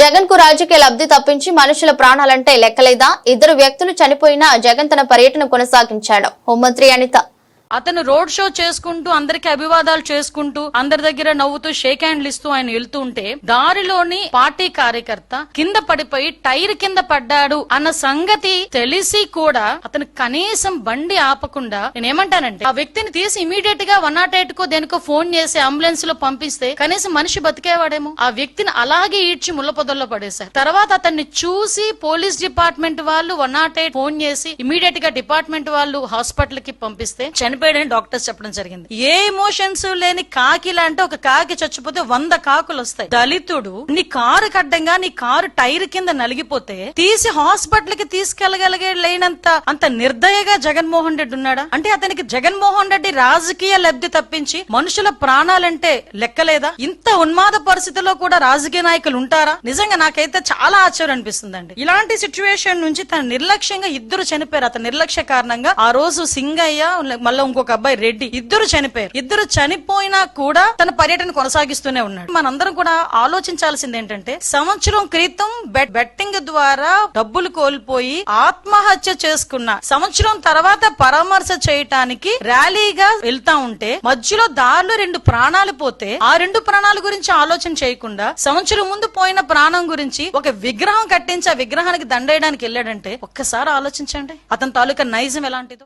జగన్కు రాజకీయ లబ్ధి తప్పించి మనుషుల ప్రాణాలంటే లెక్కలేదా? ఇద్దరు వ్యక్తులు చనిపోయినా జగన్ తన పర్యటన కొనసాగించాడు. హోంమంత్రి అనిత అతను రోడ్ షో చేసుకుంటూ అందరికి అభివాదాలు చేసుకుంటూ అందరి దగ్గర నవ్వుతూ షేక్ హ్యాండ్లు ఇస్తూ ఆయన వెళ్తూ ఉంటే దారిలోని పార్టీ కార్యకర్త కింద పడిపోయి టైర్ కింద పడ్డాడు అన్న సంగతి తెలిసి కూడా అతను కనీసం బండి ఆపకుండా నేనేమంటానంటే ఆ వ్యక్తిని తీసి ఇమీడియట్గా వన్ నాట్ ఎయిట్ కో దేనికో ఫోన్ చేసి అంబులెన్స్లో పంపిస్తే కనీసం మనిషి బతికేవాడేమో. ఆ వ్యక్తిని అలాగే ఈడ్చి ముళ్ళపొదల్లో పడేశారు. తర్వాత అతన్ని చూసి పోలీస్ డిపార్ట్మెంట్ వాళ్ళు వన్ నాట్ ఎయిట్ ఫోన్ చేసి ఇమీడియట్గా డిపార్ట్మెంట్ వాళ్ళు హాస్పిటల్కి పంపిస్తే చనిపో చనిపోయాడని డాక్టర్స్ చెప్పడం జరిగింది. ఏ ఎమోషన్స్ లేని కాకి లాంటి ఒక కాకి చచ్చిపోతే వంద కాకులు వస్తాయి. దళితుడు నీ కారు కడ్డంగా నీ కారు టైర్ కింద నలిగిపోతే తీసి హాస్పిటల్కి తీసుకెళ్ళగలిగే లేనంత అంత నిర్దయగా జగన్మోహన్ రెడ్డి ఉన్నాడా? అంటే అతనికి జగన్మోహన్ రెడ్డి రాజకీయ లబ్ధి తప్పించి మనుషుల ప్రాణాలంటే లెక్కలేదా? ఇంత ఉన్మాద పరిస్థితిలో కూడా రాజకీయ నాయకులు ఉంటారా? నిజంగా నాకైతే చాలా ఆశ్చర్యం అనిపిస్తుందండి. ఇలాంటి సిచ్యువేషన్ నుంచి తన నిర్లక్ష్యంగా ఇద్దరు చనిపోయారు. అతని నిర్లక్ష్య కారణంగా ఆ రోజు సింగయ్య మళ్ళీ ఇంకొక అబ్బాయి రెడ్డి. ఇద్దరు చనిపోయారు. ఇద్దరు చనిపోయినా కూడా తన పర్యటన కొనసాగిస్తూనే ఉన్నాడు. మనందరం కూడా ఆలోచించాల్సింది ఏంటంటే సంవత్సరం క్రితం బెట్టింగ్ ద్వారా డబ్బులు కోల్పోయి ఆత్మహత్య చేసుకున్న సంవత్సరం తర్వాత పరామర్శ చేయటానికి ర్యాలీగా వెళ్తా ఉంటే మధ్యలో దారిలో రెండు ప్రాణాలు పోతే ఆ రెండు ప్రాణాల గురించి ఆలోచన చేయకుండా సంవత్సరం ముందు పోయిన ప్రాణం గురించి ఒక విగ్రహం కట్టించి ఆ విగ్రహానికి దండేయడానికి వెళ్ళాడంటే ఒక్కసారి ఆలోచించండి. అతని తాలూకా నైజం ఎలాంటిదో.